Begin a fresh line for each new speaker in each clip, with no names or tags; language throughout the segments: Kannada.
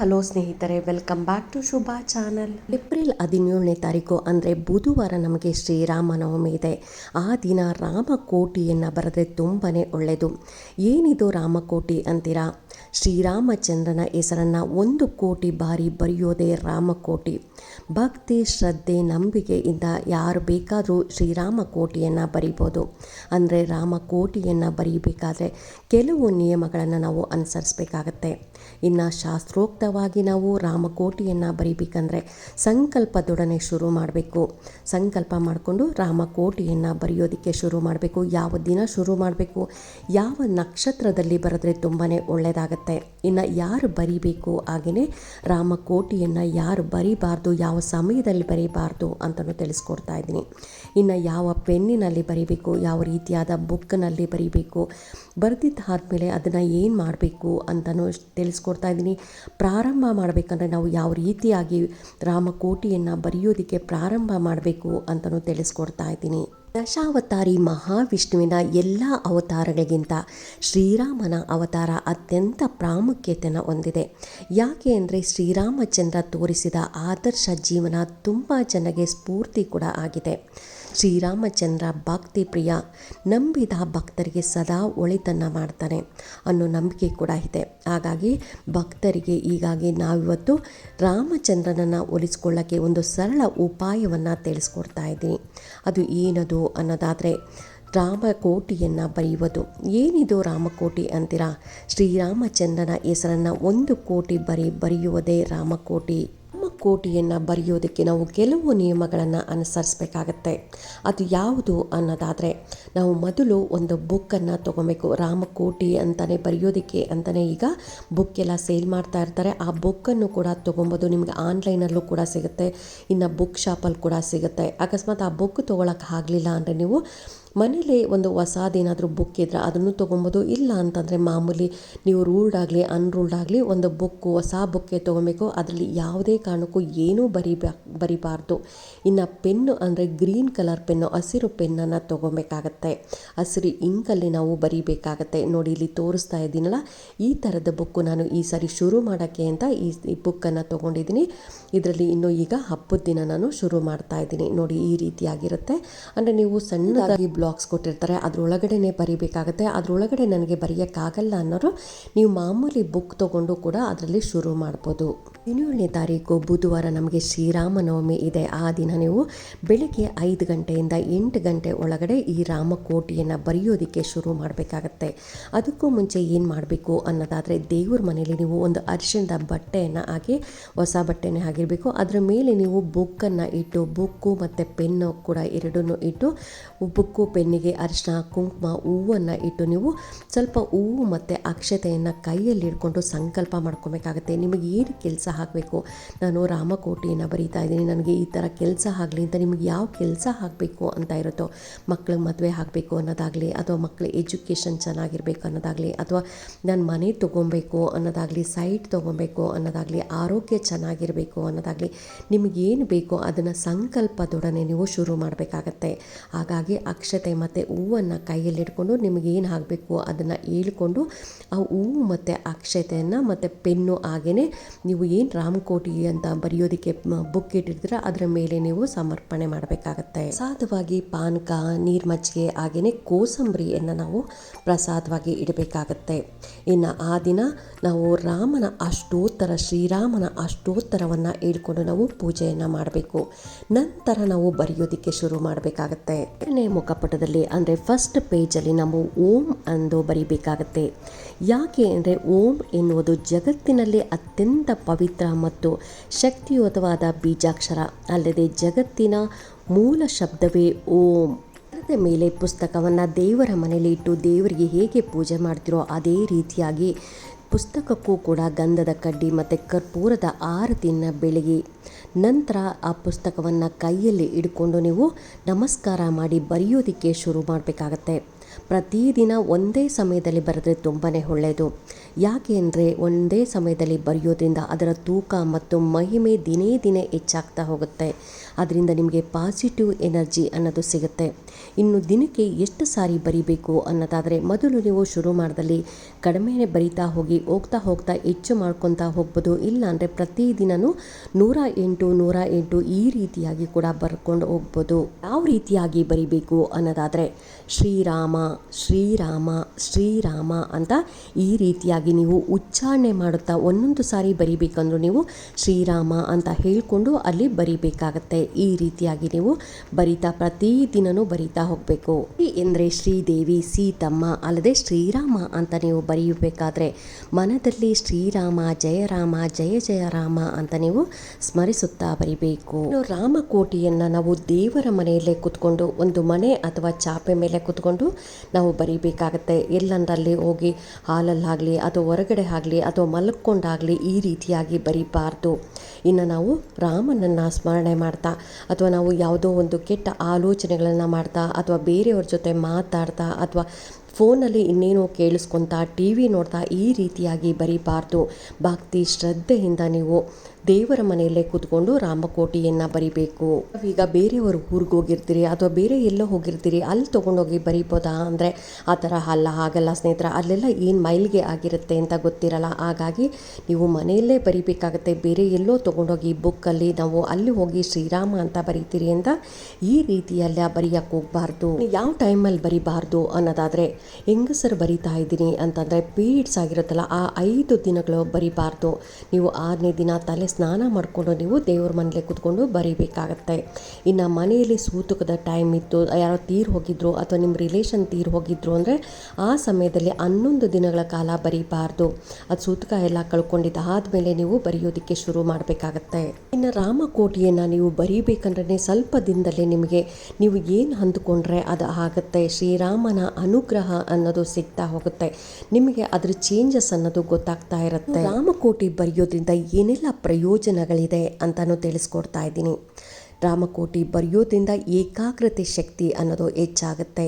ಹಲೋ ಸ್ನೇಹಿತರೆ welcome back to Shubha channel April ಹದಿನೇಳನೇ ತಾರೀಕು ಅಂದರೆ ಬುಧವಾರ ನಮಗೆ ಶ್ರೀರಾಮನವಮಿ ಇದೆ. ಆ ದಿನ ರಾಮಕೋಟಿಯನ್ನು ಬರೆದ್ರೆ ತುಂಬಾ ಒಳ್ಳೆಯದು ಏನಿದು ರಾಮಕೋಟಿ ಅಂತೀರಾ? ಶ್ರೀರಾಮಚಂದ್ರನ ಹೆಸರನ್ನು ಒಂದು ಕೋಟಿ ಬಾರಿ ಬರೆಯೋದೇ ರಾಮಕೋಟಿ. ಭಕ್ತಿ, ಶ್ರದ್ಧೆ ನಂಬಿಕೆಯಿಂದ ಯಾರು ಬೇಕಾದರೂ ಶ್ರೀರಾಮಕೋಟಿಯನ್ನು ಬರಿಬೋದು. ಅಂದರೆ ರಾಮಕೋಟಿಯನ್ನು ಬರೀಬೇಕಾದ್ರೆ ಕೆಲವು ನಿಯಮಗಳನ್ನು ನಾವು ಅನುಸರಿಸಬೇಕಾಗತ್ತೆ. ಇನ್ನು ಶಾಸ್ತ್ರೋಕ್ತವಾಗಿ ನಾವು ರಾಮಕೋಟಿಯನ್ನು ಬರೀಬೇಕಂದ್ರೆ ಸಂಕಲ್ಪದೊಡನೆ ಶುರು ಮಾಡಬೇಕು. ಸಂಕಲ್ಪ ಮಾಡಿಕೊಂಡು ರಾಮಕೋಟಿಯನ್ನು ಬರೆಯೋದಕ್ಕೆ ಶುರು ಮಾಡಬೇಕು. ಯಾವ ದಿನ ಶುರು ಮಾಡಬೇಕು? ಯಾವ ನಕ್ಷತ್ರದಲ್ಲಿ ಬರೆದ್ರೆ ತುಂಬಾ ಒಳ್ಳೆಯದಾಗತ್ತೆ ಇನ್ನು ಯಾರು ಬರೀಬೇಕು ಹಾಗೆಯೇ ರಾಮಕೋಟಿಯನ್ನು ಯಾರು ಬರಿಬಾರ್ದು, ಯಾವ ಸಮಯದಲ್ಲಿ ಬರೀಬಾರ್ದು ಅಂತಲೂ ತಿಳಿಸ್ಕೊಡ್ತಾ ಇದ್ದೀನಿ. ಇನ್ನು ಯಾವ ಪೆನ್ನಿನಲ್ಲಿ ಬರಿಬೇಕು, ಯಾವ ರೀತಿಯಾದ ಬುಕ್ನಲ್ಲಿ ಬರೀಬೇಕು ಬರೆದಿದ್ದಾದಮೇಲೆ ಅದನ್ನು ಏನು ಮಾಡಬೇಕು ಅಂತಲೂ ತಿಳಿಸ್ಕೊಡ್ತಾ ಇದ್ದೀನಿ. ಪ್ರಾರಂಭ ಮಾಡಬೇಕಂದ್ರೆ ನಾವು ಯಾವ ರೀತಿಯಾಗಿ ರಾಮಕೋಟಿಯನ್ನು ಬರೆಯೋದಕ್ಕೆ ಪ್ರಾರಂಭ ಮಾಡಬೇಕು ಅಂತಲೂ ತಿಳಿಸ್ಕೊಡ್ತಾ ಇದ್ದೀನಿ. ದಶಾವತಾರಿ ಮಹಾವಿಷ್ಣುವಿನ ಎಲ್ಲ ಅವತಾರಗಳಿಗಿಂತ ಶ್ರೀರಾಮನ ಅವತಾರ ಅತ್ಯಂತ ಪ್ರಾಮುಖ್ಯತೆಯನ್ನು ಹೊಂದಿದೆ. ಯಾಕೆ ಅಂದರೆ ಶ್ರೀರಾಮಚಂದ್ರ ತೋರಿಸಿದ ಆದರ್ಶ ಜೀವನ ತುಂಬ ಜನಗೆ ಸ್ಫೂರ್ತಿ ಕೂಡ ಆಗಿದೆ. ಶ್ರೀರಾಮಚಂದ್ರ ಭಕ್ತಿ ಪ್ರಿಯ. ನಂಬಿದ ಭಕ್ತರಿಗೆ ಸದಾ ಒಳಿತನ್ನು ಮಾಡ್ತಾನೆ ಅನ್ನೋ ನಂಬಿಕೆ ಕೂಡ ಇದೆ. ಹಾಗಾಗಿ ಭಕ್ತರಿಗೆ ಹೀಗಾಗಿ ನಾವಿವತ್ತು ರಾಮಚಂದ್ರನನ್ನು ಒಲಿಸ್ಕೊಳ್ಳೋಕ್ಕೆ ಒಂದು ಸರಳ ಉಪಾಯವನ್ನು ತಿಳಿಸ್ಕೊಡ್ತಾ ಇದ್ದೀನಿ. ಅದು ಏನದು ಅನ್ನೋದಾದರೆ ರಾಮಕೋಟಿಯನ್ನು ಬರೆಯುವುದು. ಏನಿದು ರಾಮಕೋಟಿ ಅಂತೀರಾ? ಶ್ರೀರಾಮಚಂದ್ರನ ಹೆಸರನ್ನು ಒಂದು ಕೋಟಿ ಬರಿ, ಬರೆಯುವುದೇ ರಾಮಕೋಟಿ. ರಾಮಕೋಟಿಯನ್ನು ಬರೆಯೋದಕ್ಕೆ ನಾವು ಕೆಲವು ನಿಯಮಗಳನ್ನು ಅನುಸರಿಸಬೇಕಾಗತ್ತೆ. ಅದು ಯಾವುದು ಅನ್ನೋದಾದರೆ, ನಾವು ಮೊದಲು ಒಂದು ಬುಕ್ಕನ್ನು ತೊಗೊಬೇಕು. ರಾಮಕೋಟಿ ಅಂತಲೇ ಬರೆಯೋದಕ್ಕೆ ಅಂತಲೇ ಈಗ ಬುಕ್ ಎಲ್ಲ ಸೇಲ್ ಮಾಡ್ತಾ ಇರ್ತಾರೆ. ಆ ಬುಕ್ಕನ್ನು ಕೂಡ ತೊಗೊಬೋದು. ನಿಮಗೆ ಆನ್ಲೈನಲ್ಲೂ ಕೂಡ ಸಿಗುತ್ತೆ. ಇನ್ನು ಬುಕ್ ಶಾಪಲ್ಲಿ ಕೂಡ ಸಿಗುತ್ತೆ. ಅಕಸ್ಮಾತ್ ಆ ಬುಕ್ ತೊಗೊಳಕ್ಕೆ ಆಗಲಿಲ್ಲ ಅಂದರೆ ನೀವು ಮನೇಲಿ ಒಂದು ಹೊಸದೇನಾದರೂ ಬುಕ್ ಇದ್ದರೆ ಅದನ್ನು ತೊಗೊಬೋದು. ಇಲ್ಲ ಅಂತಂದರೆ ಮಾಮೂಲಿ ನೀವು ರೂಲ್ಡ್ ಆಗಲಿ ಅನ್ರೂಲ್ಡ್ ಆಗಲಿ ಒಂದು ಬುಕ್ಕು ಹೊಸ ಬುಕ್ಕೆ ತೊಗೊಬೇಕು. ಅದರಲ್ಲಿ ಯಾವುದೇ ಕಾರಣಕ್ಕೂ ಏನೂ ಬರಿಬಾ, ಬರಿಬಾರ್ದು. ಇನ್ನು ಪೆನ್ನು ಅಂದರೆ ಗ್ರೀನ್ ಕಲರ್ ಪೆನ್ನು ಹಸಿರು ಪೆನ್ನನ್ನು ತೊಗೊಬೇಕಾಗತ್ತೆ. ಹಸಿರು ಇಂಕಲ್ಲಿ ನಾವು ಬರಿಬೇಕಾಗತ್ತೆ. ನೋಡಿ ಇಲ್ಲಿ ತೋರಿಸ್ತಾ ಇದ್ದೀನಲ್ಲ, ಈ ಥರದ ಬುಕ್ಕು ನಾನು ಈ ಸಾರಿ ಶುರು ಮಾಡೋಕ್ಕೆ ಅಂತ ಈ ಬುಕ್ಕನ್ನು ತೊಗೊಂಡಿದ್ದೀನಿ. ಇದರಲ್ಲಿ ಇನ್ನು ಈಗ ಹಬ್ಬದ ದಿನ ನಾನು ಶುರು ಮಾಡ್ತಾ ಇದ್ದೀನಿ. ನೋಡಿ ಈ ರೀತಿಯಾಗಿರುತ್ತೆ. ಅಂದರೆ ನೀವು ಸಣ್ಣದಾಗಿ ಬ್ಲಾಗ್ಸ್ ಕೊಟ್ಟಿರ್ತಾರೆ. ಅದರೊಳಗಡೆನೆ ಬರಿಬೇಕಾಗತ್ತೆ. ಅದರೊಳಗಡೆ ನನಗೆ ಬರೆಯೋಕ್ಕಾಗಲ್ಲ ಅನ್ನೋರು ನೀವು ಮಾಮೂಲಿ ಬುಕ್ ತೊಗೊಂಡು ಕೂಡ ಅದರಲ್ಲಿ ಶುರು ಮಾಡ್ಬೋದು. ಹದಿನೇಳನೇ ತಾರೀಕು ಬುಧವಾರ ನಮಗೆ ಶ್ರೀರಾಮನವಮಿ ಇದೆ. ಆ ದಿನ ನೀವು ಬೆಳಿಗ್ಗೆ ಐದು ಗಂಟೆಯಿಂದ ಎಂಟು ಗಂಟೆ ಒಳಗಡೆ ಈ ರಾಮಕೋಟಿಯನ್ನು ಬರೆಯೋದಕ್ಕೆ ಶುರು ಮಾಡಬೇಕಾಗತ್ತೆ. ಅದಕ್ಕೂ ಮುಂಚೆ ಏನು ಮಾಡಬೇಕು ಅನ್ನೋದಾದರೆ ದೇವ್ರ ಮನೆಯಲ್ಲಿ ನೀವು ಒಂದು ಅರಿಶಿಣದ ಬಟ್ಟೆಯನ್ನು ಹಾಕಿ, ಹೊಸ ಬಟ್ಟೆನೇ ಆಗಿರಬೇಕು ಅದರ ಮೇಲೆ ನೀವು ಬುಕ್ಕನ್ನು ಇಟ್ಟು, ಬುಕ್ಕು ಮತ್ತು ಪೆನ್ನು ಕೂಡ ಎರಡನ್ನೂ ಇಟ್ಟು, ಬುಕ್ಕು, ಪೆನ್ನಿಗೆ ಅರಿಶಿನ ಕುಂಕುಮ ಹೂವನ್ನು ಇಟ್ಟು ನೀವು ಸ್ವಲ್ಪ ಹೂವು ಮತ್ತು ಅಕ್ಷತೆಯನ್ನು ಕೈಯಲ್ಲಿ ಇಟ್ಕೊಂಡು ಸಂಕಲ್ಪ ಮಾಡ್ಕೊಬೇಕಾಗತ್ತೆ. ನಿಮಗೆ ಏನು ಕೆಲಸ ಹಾಕಬೇಕು. ನಾನು ರಾಮಕೋಟಿಯನ್ನು ಬರೀತಾ ಇದ್ದೀನಿ. ನನಗೆ ಈ ಥರ ಕೆಲಸ ಆಗಲಿ ಅಂತ ನಿಮಗೆ ಯಾವ ಕೆಲಸ ಹಾಕಬೇಕು ಅಂತ ಇರುತ್ತೋ ಮಕ್ಳಿಗೆ ಮದುವೆ ಆಗಬೇಕು ಅನ್ನೋದಾಗಲಿ ಅಥವಾ ಮಕ್ಕಳ ಎಜುಕೇಷನ್ ಚೆನ್ನಾಗಿರಬೇಕು ಅನ್ನೋದಾಗಲಿ ಅಥವಾ ನಾನು ಮನೆ ತೊಗೊಬೇಕು ಅನ್ನೋದಾಗಲಿ, ಸೈಟ್ ತೊಗೊಬೇಕು ಅನ್ನೋದಾಗಲಿ, ಆರೋಗ್ಯ ಚೆನ್ನಾಗಿರಬೇಕು ಅನ್ನೋದಾಗಲಿ ನಿಮಗೇನು ಬೇಕೋ ಅದನ್ನು ಸಂಕಲ್ಪದೊಡನೆ ನೀವು ಶುರು ಮಾಡಬೇಕಾಗತ್ತೆ. ಹಾಗಾಗಿ ಅಕ್ಷತೆ ಮತ್ತು ಹೂವನ್ನು ಕೈಯಲ್ಲಿಟ್ಕೊಂಡು ನಿಮಗೇನು ಆಗಬೇಕು ಅದನ್ನು ಹೇಳ್ಕೊಂಡು ಆ ಹೂವು ಮತ್ತು ಅಕ್ಷತೆಯನ್ನು ಮತ್ತು ಪೆನ್ನು ಹಾಗೆಯೇ ನೀವು ಏನು ರಾಮಕೋಟಿ ಅಂತ ಬರೆಯೋದಕ್ಕೆ ಬುಕ್ ಇಟ್ಟಿರ್ತೀರ, ಅದರ ಮೇಲೆ ನೀವು ಸಮರ್ಪಣೆ ಮಾಡಬೇಕಾಗತ್ತೆ. ಪ್ರಸಾದವಾಗಿ ಪಾನಕ ನೀರು ಮಜ್ಜಿಗೆ ಹಾಗೆಯೇ ಕೋಸಂಬರಿಯನ್ನು ನಾವು ಪ್ರಸಾದವಾಗಿ ಇಡಬೇಕಾಗತ್ತೆ. ಇನ್ನು ಆ ದಿನ ನಾವು ರಾಮನ ಅಷ್ಟೋತ್ತರ, ಶ್ರೀರಾಮನ ಅಷ್ಟೋತ್ತರವನ್ನು ಹೇಳ್ಕೊಂಡು ನಾವು ಪೂಜೆಯನ್ನು ಮಾಡಬೇಕು. ನಂತರ ನಾವು ಬರೆಯೋದಕ್ಕೆ ಶುರು ಮಾಡಬೇಕಾಗತ್ತೆ. ಎರಡನೇ ಮುಖಪಟದಲ್ಲಿ ಅಂದರೆ ಫಸ್ಟ್ ಪೇಜಲ್ಲಿ ನಾವು ಓಂ ಎಂದು ಬರಿಬೇಕಾಗತ್ತೆ. ಯಾಕೆ ಅಂದರೆ ಓಂ ಎನ್ನುವುದು ಜಗತ್ತಿನಲ್ಲಿ ಅತ್ಯಂತ ಪವಿತ್ರ ಮತ್ತು ಶಕ್ತಿಯುತವಾದ ಬೀಜಾಕ್ಷರ. ಅಲ್ಲದೆ ಜಗತ್ತಿನ ಮೂಲ ಶಬ್ದವೇ ಓಂ. ಅದರ ಮೇಲೆ ಪುಸ್ತಕವನ್ನು ದೇವರ ಮನೆಯಲ್ಲಿ ಇಟ್ಟು ದೇವರಿಗೆ ಹೇಗೆ ಪೂಜೆ ಮಾಡ್ತಿರೋ ಅದೇ ರೀತಿಯಾಗಿ ಪುಸ್ತಕಕ್ಕೂ ಕೂಡ ಗಂಧದ ಕಡ್ಡಿ ಮತ್ತು ಕರ್ಪೂರದ ಆರತಿಯನ್ನು ಬೆಳಗಿ. ನಂತರ ಆ ಪುಸ್ತಕವನ್ನು ಕೈಯಲ್ಲಿ ಹಿಡ್ಕೊಂಡು ನೀವು ನಮಸ್ಕಾರ ಮಾಡಿ ಬರೆಯೋದಕ್ಕೆ ಶುರು ಮಾಡಬೇಕಾಗತ್ತೆ. ಪ್ರತಿದಿನ ಒಂದೇ ಸಮಯದಲ್ಲಿ ಬರೆದ್ರೆ ತುಂಬಾ ಒಳ್ಳೆಯದು ಯಾಕೆ ಅಂದರೆ ಒಂದೇ ಸಮಯದಲ್ಲಿ ಬರೆಯೋದ್ರಿಂದ ಅದರ ತೂಕ ಮತ್ತು ಮಹಿಮೆ ದಿನೇ ದಿನೇ ಹೆಚ್ಚಾಗ್ತಾ ಹೋಗುತ್ತೆ. ಅದರಿಂದ ನಿಮಗೆ ಪಾಸಿಟಿವ್ ಎನರ್ಜಿ ಅನ್ನೋದು ಸಿಗುತ್ತೆ. ಇನ್ನು ದಿನಕ್ಕೆ ಎಷ್ಟು ಸಾರಿ ಬರಿಬೇಕು ಅನ್ನೋದಾದರೆ ಮೊದಲು ನೀವು ಶುರು ಮಾಡಿದಲ್ಲಿ ಕಡಿಮೆ ಬರಿತಾ ಹೋಗಿ ಹೋಗ್ತಾ ಹೋಗ್ತಾ ಹೆಚ್ಚು ಮಾಡ್ಕೊತಾ ಹೋಗ್ಬೋದು. ಇಲ್ಲ ಅಂದರೆ ಪ್ರತಿದಿನವೂ ನೂರ ಎಂಟು ನೂರ ಎಂಟು ಈ ರೀತಿಯಾಗಿ ಕೂಡ ಬರ್ಕೊಂಡು ಹೋಗ್ಬೋದು. ಯಾವ ರೀತಿಯಾಗಿ ಬರಿಬೇಕು ಅನ್ನೋದಾದರೆ ಶ್ರೀರಾಮ ಶ್ರೀರಾಮ ಶ್ರೀರಾಮ ಅಂತ ಈ ರೀತಿಯಾಗಿ ನೀವು ಉಚ್ಚಾರಣೆ ಮಾಡುತ್ತಾ ಒಂದೊಂದು ಸಾರಿ ಬರಿಬೇಕಂದ್ರೂ ನೀವು ಶ್ರೀರಾಮ ಅಂತ ಹೇಳಿಕೊಂಡು ಅಲ್ಲಿ ಬರಿಬೇಕಾಗತ್ತೆ. ಈ ರೀತಿಯಾಗಿ ನೀವು ಬರಿತಾ ಪ್ರತಿದಿನನೂ ಬರಿತಾ ಹೋಗಬೇಕು. ಎಂದರೆ ಶ್ರೀದೇವಿ, ಸೀತಮ್ಮ ಅಲ್ಲದೆ ಶ್ರೀರಾಮ ಅಂತ ನೀವು ಬರೆಯಬೇಕಾದ್ರೆ ಮನದಲ್ಲಿ ಶ್ರೀರಾಮ, ಜಯರಾಮ, ಜಯ ಜಯ ರಾಮ ಅಂತ ನೀವು ಸ್ಮರಿಸುತ್ತಾ ಬರಿಬೇಕು. ರಾಮಕೋಟಿಯನ್ನು ನಾವು ದೇವರ ಮನೆಯಲ್ಲೇ ಕುತ್ಕೊಂಡು ಒಂದು ಮನೆ ಅಥವಾ ಚಾಪೆ ಮೇಲೆ ಕುತ್ಕೊಂಡು ನಾವು ಬರಿಬೇಕಾಗತ್ತೆ. ಎಲ್ಲಂದ್ರಲ್ಲಿ ಹೋಗಿ ಹಾಲಲ್ಲಾಗಲಿ ಅಥವಾ ಹೊರಗಡೆ ಆಗಲಿ ಅಥವಾ ಮಲ್ಕೊಂಡಾಗಲಿ ಈ ರೀತಿಯಾಗಿ ಬರಿಬಾರ್ದು. ಇನ್ನು ನಾವು ರಾಮನನ್ನು ಸ್ಮರಣೆ ಮಾಡ್ತಾ ಅಥವಾ ನಾವು ಯಾವುದೋ ಒಂದು ಕೆಟ್ಟ ಆಲೋಚನೆಗಳನ್ನು ಮಾಡ್ತಾ ಅಥವಾ ಬೇರೆಯವ್ರ ಜೊತೆ ಮಾತಾಡ್ತಾ ಅಥವಾ ಫೋನಲ್ಲಿ ಇನ್ನೇನೋ ಕೇಳಿಸ್ಕೊತಾ, ಟಿ ವಿ ನೋಡ್ತಾ ಈ ರೀತಿಯಾಗಿ ಬರಿಬಾರ್ದು. ಭಕ್ತಿ, ಶ್ರದ್ಧೆಯಿಂದ ನೀವು ದೇವರ ಮನೆಯಲ್ಲೇ ಕೂತ್ಕೊಂಡು ರಾಮಕೋಟಿಯನ್ನು ಬರಿಬೇಕು. ಈಗ ಬೇರೆಯವರು ಊರಿಗೆ ಹೋಗಿರ್ತೀರಿ ಅಥವಾ ಬೇರೆ ಎಲ್ಲೋ ಹೋಗಿರ್ತೀರಿ, ಅಲ್ಲಿ ತೊಗೊಂಡೋಗಿ ಬರಿಬೋದಾ ಅಂದರೆ ಆ ಥರ ಅಲ್ಲ, ಹಾಗಲ್ಲ ಸ್ನೇಹಿತರ. ಅಲ್ಲೆಲ್ಲ ಏನು ಮೈಲ್ಗೆ ಆಗಿರುತ್ತೆ ಅಂತ ಗೊತ್ತಿರಲ್ಲ. ಹಾಗಾಗಿ ನೀವು ಮನೆಯಲ್ಲೇ ಬರಿಬೇಕಾಗತ್ತೆ. ಬೇರೆ ಎಲ್ಲೋ ತೊಗೊಂಡೋಗಿ ಬುಕ್ಕಲ್ಲಿ ನಾವು ಅಲ್ಲಿ ಹೋಗಿ ಶ್ರೀರಾಮ ಅಂತ ಬರೀತೀರಿ ಅಂತ ಈ ರೀತಿಯಲ್ಲ ಬರೆಯೋಕ್ಕೆ ಹೋಗಬಾರ್ದು. ಯಾವ ಟೈಮಲ್ಲಿ ಬರಿಬಾರ್ದು ಅನ್ನೋದಾದರೆ, ಹೆಂಗಸರು ಬರಿತಾ ಇದ್ದೀನಿ ಅಂತಂದರೆ ಪೀರಿಯಡ್ಸ್ ಆಗಿರುತ್ತಲ್ಲ, ಆ ಐದು ದಿನಗಳು ಬರಿಬಾರ್ದು. ನೀವು ಆರನೇ ದಿನ ತಲೆ ಸ್ನಾನ ಮಾಡಿಕೊಂಡು ನೀವು ದೇವ್ರ ಮನೇಲಿ ಕೂತ್ಕೊಂಡು ಬರೀಬೇಕಾಗತ್ತೆ. ಇನ್ನು ಮನೆಯಲ್ಲಿ ಸೂತಕದ ಟೈಮ್ ಇತ್ತು, ಯಾರೋ ತೀರು ಹೋಗಿದ್ರು ಅಥವಾ ನಿಮ್ಮ ರಿಲೇಷನ್ ತೀರು ಹೋಗಿದ್ರು ಅಂದರೆ ಆ ಸಮಯದಲ್ಲಿ ಹನ್ನೊಂದು ದಿನಗಳ ಕಾಲ ಬರೀಬಾರ್ದು. ಅದು ಸೂತಕ ಎಲ್ಲ ಕಳ್ಕೊಂಡಿದ್ದು ಆದಮೇಲೆ ನೀವು ಬರೆಯೋದಕ್ಕೆ ಶುರು ಮಾಡಬೇಕಾಗತ್ತೆ. ಇನ್ನು ರಾಮಕೋಟಿಯನ್ನು ನೀವು ಬರೀಬೇಕಂದ್ರೆ ಸ್ವಲ್ಪ ದಿನದಲ್ಲೇ ನಿಮಗೆ ನೀವು ಏನು ಹಂದ್ಕೊಂಡ್ರೆ ಅದು ಆಗುತ್ತೆ. ಶ್ರೀರಾಮನ ಅನುಗ್ರಹ ಅನ್ನೋದು ಸಿಗ್ತಾ ಹೋಗುತ್ತೆ. ನಿಮಗೆ ಅದ್ರ ಚೇಂಜಸ್ ಅನ್ನೋದು ಗೊತ್ತಾಗ್ತಾ ಇರುತ್ತೆ. ರಾಮಕೋಟಿ ಬರೆಯೋದ್ರಿಂದ ಏನೆಲ್ಲ ಪ್ರಯೋಜನಗಳಿದೆ ಅಂತಲೂ ತಿಳಿಸ್ಕೊಡ್ತಾ ಇದ್ದೀನಿ. ರಾಮಕೋಟಿ ಬರೆಯೋದ್ರಿಂದ ಏಕಾಗ್ರತೆ ಶಕ್ತಿ ಅನ್ನೋದು ಹೆಚ್ಚಾಗುತ್ತೆ.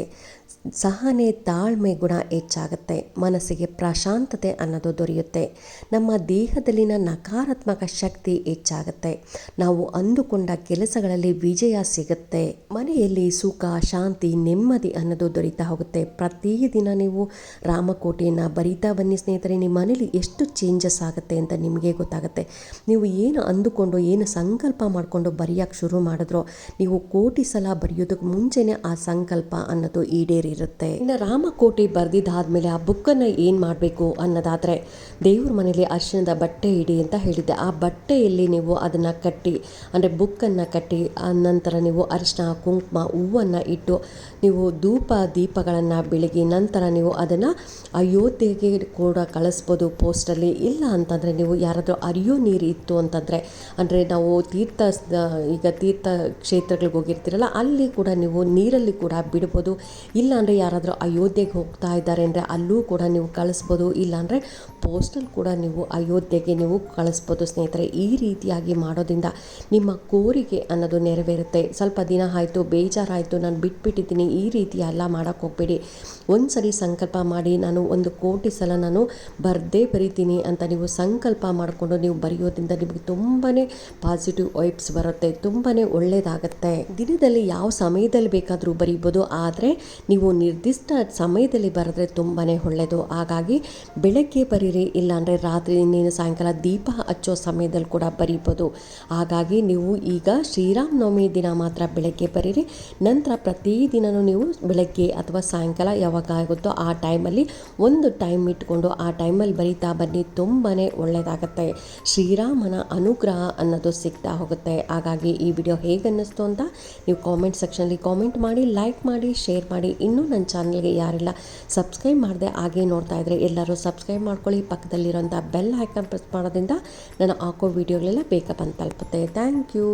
ಸಹನೆ ತಾಳ್ಮೆ ಗುಣ ಹೆಚ್ಚಾಗುತ್ತೆ. ಮನಸ್ಸಿಗೆ ಪ್ರಶಾಂತತೆ ಅನ್ನೋದು ದೊರೆಯುತ್ತೆ. ನಮ್ಮ ದೇಹದಲ್ಲಿನ ನಕಾರಾತ್ಮಕ ಶಕ್ತಿ ಹೆಚ್ಚಾಗುತ್ತೆ. ನಾವು ಅಂದುಕೊಂಡ ಕೆಲಸಗಳಲ್ಲಿ ವಿಜಯ ಸಿಗುತ್ತೆ. ಮನೆಯಲ್ಲಿ ಸುಖ, ಶಾಂತಿ, ನೆಮ್ಮದಿ ಅನ್ನೋದು ದೊರೀತಾ ಹೋಗುತ್ತೆ. ಪ್ರತಿದಿನ ನೀವು ರಾಮಕೋಟೆಯನ್ನು ಬರೀತಾ ಬನ್ನಿ ಸ್ನೇಹಿತರೆ, ನಿಮ್ಮ ಮನೇಲಿ ಎಷ್ಟು ಚೇಂಜಸ್ ಆಗುತ್ತೆ ಅಂತ ನಿಮಗೆ ಗೊತ್ತಾಗುತ್ತೆ. ನೀವು ಏನು ಅಂದುಕೊಂಡು, ಏನು ಸಂಕಲ್ಪ ಮಾಡಿಕೊಂಡು ಬರೆಯೋಕ್ಕೆ ಶುರು ಮಾಡಿದ್ರೋ, ನೀವು ಕೋಟಿ ಸಲ ಬರೆಯೋದಕ್ಕೆ ಮುಂಚೆನೇ ಆ ಸಂಕಲ್ಪ ಅನ್ನೋದು ಈಡೇರಿರುತ್ತೆ ಇನ್ನು ರಾಮಕೋಟಿ ಬರೆದಿದ್ದಾದ್ಮೇಲೆ ಆ ಬುಕ್ಕನ್ನು ಏನು ಮಾಡಬೇಕು ಅನ್ನೋದಾದರೆ ದೇವ್ರ ಮನೇಲಿ ಅರಿಶಿಣದ ಬಟ್ಟೆ ಇಡಿ ಅಂತ ಹೇಳಿದ್ದೆ. ಆ ಬಟ್ಟೆಯಲ್ಲಿ ನೀವು ಅದನ್ನು ಕಟ್ಟಿ, ಅಂದರೆ ಬುಕ್ಕನ್ನು ಕಟ್ಟಿ, ಆ ನಂತರ ನೀವು ಅರಿಶಿನ ಕುಂಕುಮ, ಹೂವನ್ನು ಇಟ್ಟು ನೀವು ಧೂಪ, ದೀಪಗಳನ್ನು ಬೆಳಗಿ ನಂತರ ನೀವು ಅದನ್ನು ಅಯೋಧ್ಯೆಗೆ ಕೂಡ ಕಳಿಸ್ಬೋದು ಪೋಸ್ಟಲ್ಲಿ. ಇಲ್ಲ ಅಂತಂದರೆ ನೀವು ಯಾರಾದರೂ ಅರಿಯೋ ನೀರು ಇತ್ತು ಅಂತಂದರೆ, ಅಂದರೆ ನಾವು ತೀರ್ಥ ಈಗ ತೀರ್ಥ ಕ್ಷೇತ್ರಗಳಿಗೆ ಹೋಗಿರ್ತೀರಲ್ಲ, ಅಲ್ಲಿ ಕೂಡ ನೀವು ನೀರಲ್ಲಿ ಕೂಡ ಬಿಡ್ಬೋದು. ಇಲ್ಲಾಂದರೆ ಯಾರಾದರೂ ಅಯೋಧ್ಯೆಗೆ ಹೋಗ್ತಾ ಇದ್ದಾರೆ ಅಂದರೆ ಅಲ್ಲೂ ಕೂಡ ನೀವು ಕಳಿಸ್ಬೋದು. ಇಲ್ಲಾಂದರೆ ಪೋಸ್ಟಲ್ ಕೂಡ ನೀವು ಅಯೋಧ್ಯೆಗೆ ನೀವು ಕಳಿಸ್ಬೋದು ಸ್ನೇಹಿತರೆ. ಈ ರೀತಿಯಾಗಿ ಮಾಡೋದ್ರಿಂದ ನಿಮ್ಮ ಕೋರಿಕೆ ಅನ್ನೋದು ನೆರವೇರುತ್ತೆ. ಸ್ವಲ್ಪ ದಿನ ಆಯಿತು, ಬೇಜಾರಾಯಿತು, ನಾನು ಬಿಟ್ಬಿಟ್ಟಿದ್ದೀನಿ, ಈ ರೀತಿ ಎಲ್ಲ ಮಾಡೋಕ್ಕೆ ಹೋಗಬೇಡಿ. ಒಂದು ಸರಿ ಸಂಕಲ್ಪ ಮಾಡಿ ನಾನು ಒಂದು ಕೋಟಿ ಸಲ ನಾನು ಬರದೇ ಬರಿತೀನಿ ಅಂತ ನೀವು ಸಂಕಲ್ಪ ಮಾಡಿಕೊಂಡು ನೀವು ಬರೆಯೋದ್ರಿಂದ ನಿಮಗೆ ತುಂಬಾ ಪಾಸಿಟಿವ್ ವೈಬ್ಸ್ ಬರುತ್ತೆ ತುಂಬಾ ಒಳ್ಳೆಯದಾಗತ್ತೆ ದಿನದಲ್ಲಿ ಯಾವ ಸಮಯದಲ್ಲಿ ಬೇಕಾದರೂ ಬರೀಬೋದು, ಆದರೆ ನೀವು ನಿರ್ದಿಷ್ಟ ಸಮಯದಲ್ಲಿ ಬರೆದ್ರೆ ತುಂಬಾ ಒಳ್ಳೆಯದು ಹಾಗಾಗಿ ಬೆಳಗ್ಗೆ ಬರೀರಿ, ಇಲ್ಲಾಂದರೆ ರಾತ್ರಿ ಇನ್ನೇನು ಸಾಯಂಕಾಲ ದೀಪ ಹಚ್ಚೋ ಸಮಯದಲ್ಲಿ ಕೂಡ ಬರೀಬೋದು. ಹಾಗಾಗಿ ನೀವು ಈಗ ಶ್ರೀರಾಮನವಮಿ ದಿನ ಮಾತ್ರ ಬೆಳಗ್ಗೆ ಬರೀರಿ, ನಂತರ ಪ್ರತಿದಿನವೂ ನೀವು ಬೆಳಗ್ಗೆ ಅಥವಾ ಸಾಯಂಕಾಲ ಯಾವಾಗ ಆಗುತ್ತೋ ಆ ಟೈಮಲ್ಲಿ ಒಂದು ಟೈಮ್ ಇಟ್ಕೊಂಡು ಆ ಟೈಮಲ್ಲಿ ಬರೀತಾ ಬನ್ನಿ ತುಂಬಾ ಒಳ್ಳೆಯದಾಗತ್ತೆ ಶ್ರೀರಾಮನ ಅನುಗ್ರಹ ಅನ್ನೋದು ಸಿಗ್ತಾ ಹೋಗುತ್ತೆ. ಹಾಗಾಗಿ ಈ ವಿಡಿಯೋ ಹೇಗೆ ಅನ್ನಿಸ್ತು ಅಂತ ನೀವು ಕಾಮೆಂಟ್ ಸೆಕ್ಷನಲ್ಲಿ ಕಾಮೆಂಟ್ ಮಾಡಿ ಲೈಕ್ ಮಾಡಿ ಶೇರ್ ಮಾಡಿ. ಇನ್ನೂ ನನ್ನ ಚಾನಲ್ಗೆ ಯಾರೆಲ್ಲ ಸಬ್ಸ್ಕ್ರೈಬ್ ಮಾಡಿದೆ ಹಾಗೆ ನೋಡ್ತಾ ಇದ್ದರೆ ಎಲ್ಲರೂ ಸಬ್ಸ್ಕ್ರೈಬ್ ಮಾಡ್ಕೊಳ್ಳಿ. ಪಕ್ಕದಲ್ಲಿರೋಂಥ ಬೆಲ್ ಐಕಾನ್ ಪ್ರೆಸ್ ಮಾಡೋದ್ರಿಂದ ನಾನು ಹಾಕೋ ವೀಡಿಯೋಗಳೆಲ್ಲ ಬೇಗ ಬಂದು ತಲುಪುತ್ತೆ. Thank you